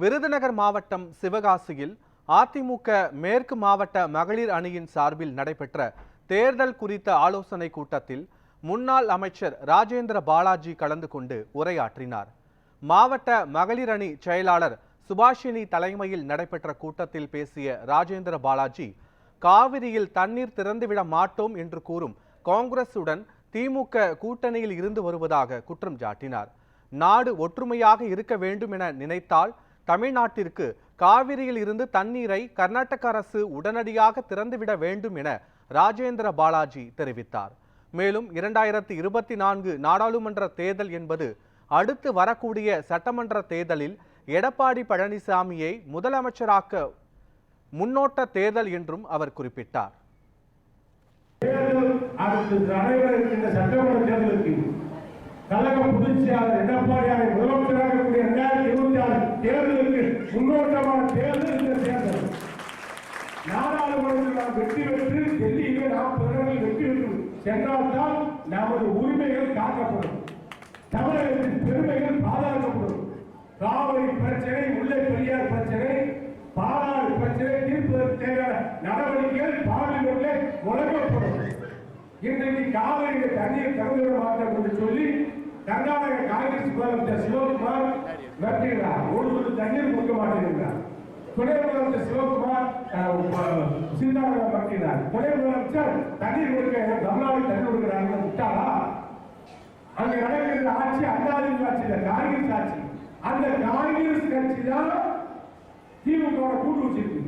விருதுநகர் மாவட்டம் சிவகாசியில் அதிமுக மேற்கு மாவட்ட மகளிர் அணியின் சார்பில் நடைபெற்ற தேர்தல் குறித்த ஆலோசனை கூட்டத்தில் முன்னாள் அமைச்சர் ராஜேந்திர பாலாஜி கலந்து கொண்டு உரையாற்றினார். மாவட்ட மகளிர் அணி செயலாளர் சுபாஷினி தலைமையில் நடைபெற்ற கூட்டத்தில் பேசிய ராஜேந்திர பாலாஜி காவிரியில் தண்ணீர் திறந்துவிட மாட்டோம் என்று கூறும் காங்கிரசுடன் திமுக கூட்டணியில் இருந்து வருவதாக குற்றம் சாட்டினார். நாடு ஒற்றுமையாக இருக்க வேண்டும் என நினைத்தால் தமிழ்நாட்டிற்கு காவிரியில் இருந்து தண்ணீரை கர்நாடக அரசு உடனடியாக திறந்துவிட வேண்டும் என ராஜேந்திர பாலாஜி தெரிவித்தார். மேலும் இரண்டாயிரத்தி இருபத்தி நான்கு நாடாளுமன்ற தேர்தல் என்பது அடுத்து வரக்கூடிய சட்டமன்ற தேர்தலில் எடப்பாடி பழனிசாமியை முதலமைச்சராக்க முன்னோட்ட தேர்தல் என்றும் அவர் குறிப்பிட்டார். சட்டமன்ற தேர்தலுக்கு கழக பொதுச்செயலாளர் எடப்பாடியாரை கூடிய இரண்டாயிரத்தி இருபத்தி ஆறு தேர்தலுக்கு முன்னோட்டமான தேர்தல் இந்த தேர்தல். நாடாளுமன்றத்தில் நாம் வெற்றி பெற்று டெல்லியிலே நாம் பிறரில் வெற்றி பெற்று சென்றால்தான் நமது உரிமைகள் காக்கப்படும். தமிழகத்தின் பெருமைகள் பாதுகாக்கப்படும் காவிரி பிரச்சனை முல்லை பெரியார் பிரச்சனை பாலாறு பிரச்சனை தீர்ப்பதற்கு தேவையான நடவடிக்கைகள் பார்லிமெண்ட்ல முழங்கப்படும் இன்றைக்கு காவிரியில் தண்ணீர் திறந்துவிட மாற்றம் என்று சொல்லி கர்நாடக காங்கிரஸ் முதலமைச்சர் சிவ மிரட்டுகிறார் ஒரு சொட்டு தண்ணீர் கொடுக்க மாட்டேங்கிறார் துணை முதலமைச்சர் சிவகுமார் சிந்தாரங்களை பற்றினார் துணை முதலமைச்சர் தண்ணீர் கொடுக்க தமிழ்நாடு தண்ணீர் கொடுக்கிறாங்க விட்டாரா அங்க நடக்கிற ஆட்சி அண்ணாதிமுக ஆட்சி இல்ல காங்கிரஸ் ஆட்சி. அந்த காங்கிரஸ் கட்சி தான் திமுக கூட்டு வச்சிருக்கு.